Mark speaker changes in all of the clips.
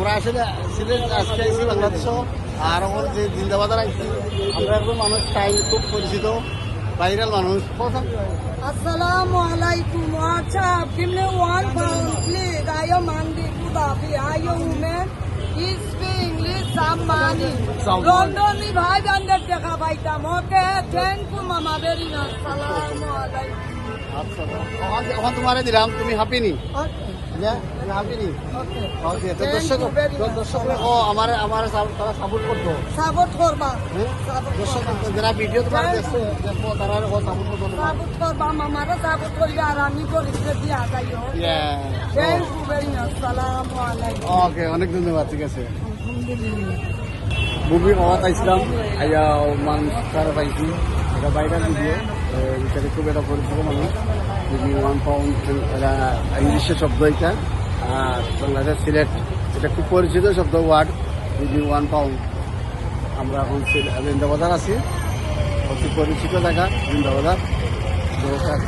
Speaker 1: আমরা আসলে সিলেট আজকে আইসি বাংলাদেশও আর আমার যে জিন্দাবাজার আইসি আমরা একদম মানুষ টাইম খুব পরিচিত ভাইরাল মানুষ
Speaker 2: Assalamu alaikum. WhatsApp. Give me one pound, please. I am Mandi Kudafi. I am woman. He speak English, some money. London ni bhai bandar দেখা পাইতাম ওকে থ্যাংক ইউ মামা ভেরি না আসসালামু আলাইকুম
Speaker 1: আচ্ছা ওখান- ওখান তোমারে দিলাম তুমি হ্যাপি নি অনেক ধন্যবাদ ঠিক আছে। মুভি হওয়া চাইছিলাম আইয়া মানুষ তারা পাইছি এটা বাইরের ভিডিও এখানে খুব একটা পরিচিত মানুষ মুভি ওয়ান পাউন্ড এটা ইংলিশের শব্দ এটা, আর সিলেট, এটা খুব পরিচিত শব্দ ওয়ার্ড মুভি ওয়ান পাউন্ড আমরা এখন বৃন্দাবাজার আছি। অতি পরিচিত জায়গা বৃন্দাবাজার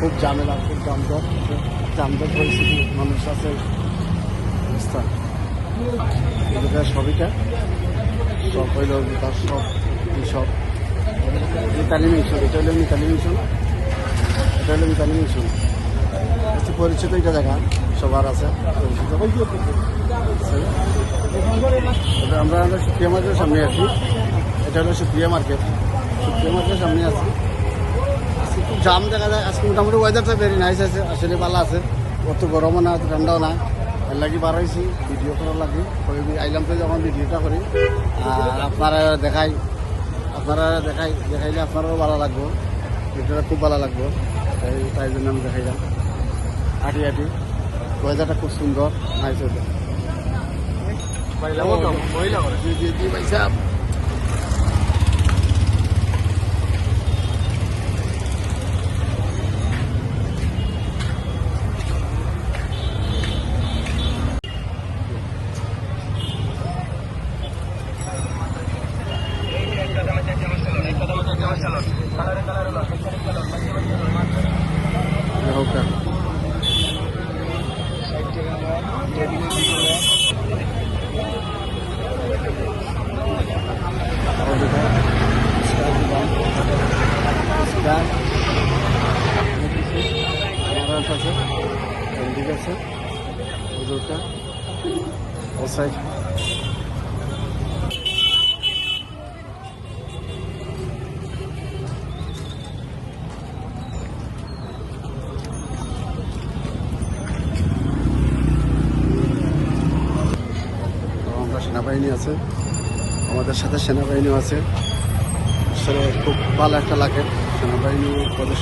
Speaker 1: খুব ঝামেলা, খুব জামদর জামদর পরিস্থিতি, মানুষ আছে। সবিটা সব হইল তার সব সব মিশন, এটা হলো মিতালি মিশন। এটা হলো মিতালি মিশন একটু পরিচিত এটা জায়গা সবার আছে আমরা আমরা সুপ্রিয়া মার্কেটের সামনে আছি। এটা হলো সুপ্রিয়া মার্কেট। সুপ্রিয়া মার্কেটের সামনে আছি। খুব জাম দেখা যায়। আজকে মোটামুটি ওয়েদারটা ভেরি নাইস আছে। আসলে ভালো আছে। অত গরমও না ঠান্ডাও না। এর লাগি হয়েছি ভিডিও করার লাগি। আইলাম তো যখন ভিডিওটা করি। আপনারা দেখাই আপনারা দেখাই, দেখাইলে আপনারাও ভালো লাগবো। ভিডিওটা খুব ভালো লাগবো। তাই তাই জন্য আমি দেখাইলাম আটি আটি। ওয়েদারটা খুব সুন্দর। নাইস ওয়েদার জি জি জি ভাই সাহেব। ঠিক আছে ওটা ও সাইড সেনাবাহিনী আছে। আমাদের সাথে সেনাবাহিনীও আছে। আসলে খুব ভালো একটা লাগে সেনাবাহিনী প্রদেশ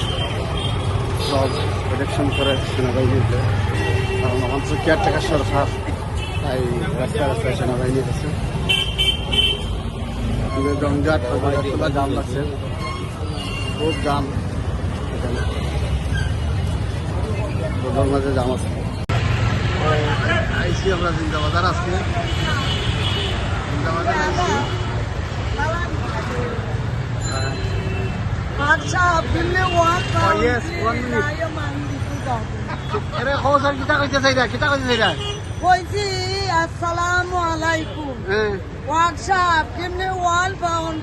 Speaker 1: সব প্রোটেকশন করে সেনাবাহিনীতে কারণ আমার তো কেয়ারটেকার সরকার তাই রাস্তায় রাস্তায় সেনাবাহিনী আছে আমাদের জঞ্জাট তোলা জাম লাগছে খুব জাম এখানে। মাঝে জাম আছে। আইসি আমরা জিন্দাবাজার আজকে
Speaker 2: pound,
Speaker 1: yes, one minute. এরে খবর কিতা কইতে চাইরা কিতা কইতে চাইরা
Speaker 2: কইছি আসসালামু আলাইকুম
Speaker 1: হ্যাঁ
Speaker 2: give me one pound